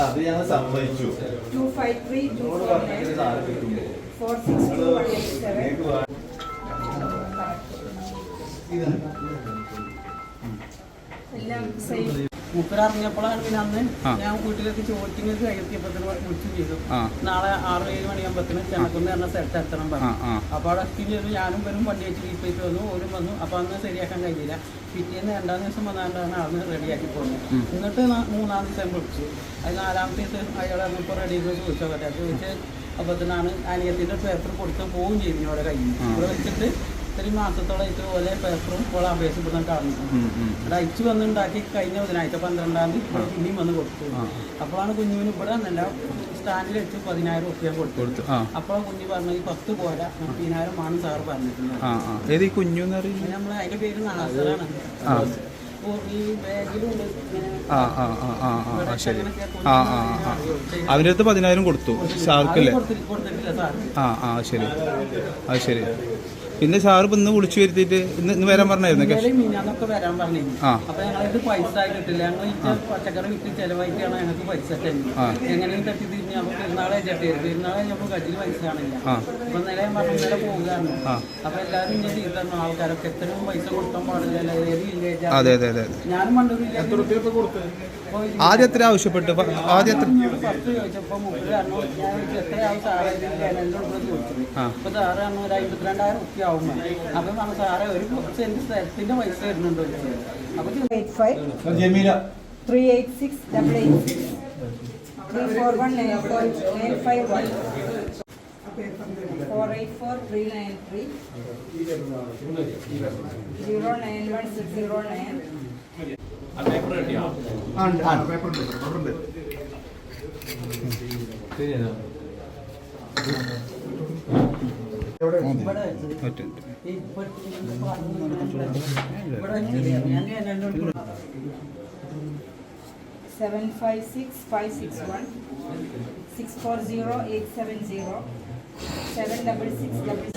അത് ഞങ്ങൾ സമ്മതിച്ചു two five three two നിങ്ങളോട് four പറഞ്ഞിട്ട് nine സാറ് കിട്ടുമ്പോ four six two one eight seven. നിങ്ങൾക്ക് വാ- എല്ലാം സെയിം മൂപ്പര് അറിഞ്ഞപ്പോഴാണ് പിന്നെ അന്ന് ഞാൻ വീട്ടിലേക്ക് ചോദിക്കുന്ന കഴിയത്തിയപ്പത്തിന് വിളിച്ചു ചെയ്തു. നാളെ ആറ് ഏഴ് മണിയാകുമ്പത്തിന് ചെന്നക്കുന്ന് പറഞ്ഞ സ്ഥലത്ത് എത്തണം പറഞ്ഞു. ആ അപ്പോൾ അവിടെ ചെയ്തു ഞാനും വരും വണ്ടി വെച്ച് വീട്ടിലേക്ക് വന്നു. ഓരും വന്നു. അന്ന് ശരിയാക്കാൻ കഴിഞ്ഞില്ല. പിറ്റേന്ന് രണ്ടാം ദിവസം വന്നാണ്ടാണ് അന്ന് റെഡിയാക്കി പോകുന്നത്. എന്നിട്ട് മൂന്നാം ദിവസം വിളിച്ചു. അത് നാലാമത്തെ ദിവസം അയാൾ ഇപ്പോൾ റെഡി ചെയ്ത് ചോദിച്ചോ കേട്ടോ ചോദിച്ച് അപ്പോൾ തന്നെയാണ് പേപ്പർ കൊടുത്ത് പോവുകയും ചെയ്തു അവിടെ കയ്യിൽ. ഇവിടെ വെച്ചിട്ട് ഇത്രയും മാസത്തോളം ഇതുപോലെ പേപ്പറും ഇപ്പോൾ അപേക്ഷ ഇവിടെ കാണുന്നു. ഇവിടെ അയച്ചു വന്ന് ഉണ്ടാക്കി കഴിഞ്ഞ ബുധനാഴ്ച പന്ത്രണ്ടാം തീയതി ഇനിയും വന്ന് കൊടുത്തു. അപ്പോഴാണ് കുഞ്ഞുവിന് ഇവിടെ നല്ല സ്റ്റാൻഡിൽ വെച്ച് പതിനായിരം റുപ്യ കൊടുത്തു. അപ്പോൾ കുഞ്ഞു പറഞ്ഞു ഈ പത്ത് പോരാ മുപ്പതിനായിരം ആണ് സാർ ഈ കുഞ്ഞു നമ്മളെ അതിന്റെ പേര് നാസറാണ് അവന്റെ അടുത്ത് പതിനായിരം കൊടുത്തു സാർക്കല്ലേ? ആ ആ ശരി. അത് ശരി. പിന്നെ സാറ് ഇപ്പൊ ഇന്ന് വിളിച്ചു വരുത്തിയിട്ട് ഇന്ന് ഇന്ന് വരാൻ പറഞ്ഞായിരുന്നു വരാൻ പറഞ്ഞിരുന്നു. ആ. അപ്പൊ ഞങ്ങൾക്ക് പൈസ കിട്ടില്ല ഞങ്ങൾ ഈ പച്ചക്കറി വിറ്റ് ഞങ്ങൾക്ക് പൈസ തന്നെ ആ. എങ്ങനെയും തട്ടി തിരിഞ്ഞ് നമുക്ക് പെരുന്നാളെ ചേട്ടി പെരുന്നാളെ നമ്മൾ കയ്യിൽ പൈസ കാണില്ല. ആ. അപ്പൊ നില ഞാൻ പറഞ്ഞു നില പോകുകയാണ് അപ്പൊ എല്ലാവരും ഇങ്ങനെ ചെയ്തു തന്നു ആൾക്കാരൊക്കെ എത്രയും പൈസ കൊടുക്കാൻ പാടില്ല. ഏത് വില്ലേജ്? അതെ അതെ അതെ ഞാനും വില്ലേജ് ആദ്യം എത്ര ആവശ്യപ്പെട്ടു? ആദ്യം എത്ര ആ. അപ്പൊ സാറ് പറഞ്ഞു ഒരു അമ്പത്തിരണ്ടായിരം റുപ്യ ആവും അപ്പൊ സാറേ ഒരു സെന്റ് സ്ഥലത്തിന്റെ പൈസ വരുന്നുണ്ടോ ചോദിച്ചത് അപ്പൊ ചോദിച്ചു, eight five Jameela three eight six double eight six three four one nine four nine five one four eight four three nine three zero nine one six zero nine ഇവിടെ seven five six five six one six four zero eight seven zero seven double six double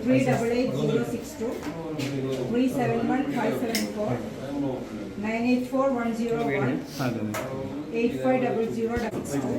three double eight zero six two three seven one five seven four nine eight four one zero one eight five double zero double six two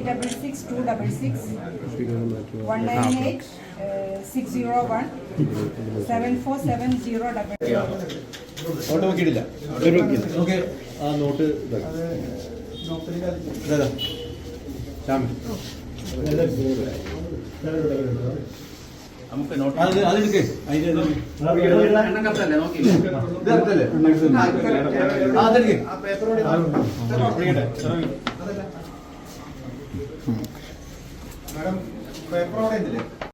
double six two double six one nine eight uh, six zero one seven four seven zero double note നോക്കിയിട്ടില്ല okay ആ note. ഇതാ. ശ്യാമി. അത് അത് എടുക്ക്. അതിന്റെ ഇത്. ഇത് അടുത്തല്ലേ? ആ, അതെടുക്ക്. മാഡം പേപ്പർ അവിടെ ഉണ്ടല്ലേ?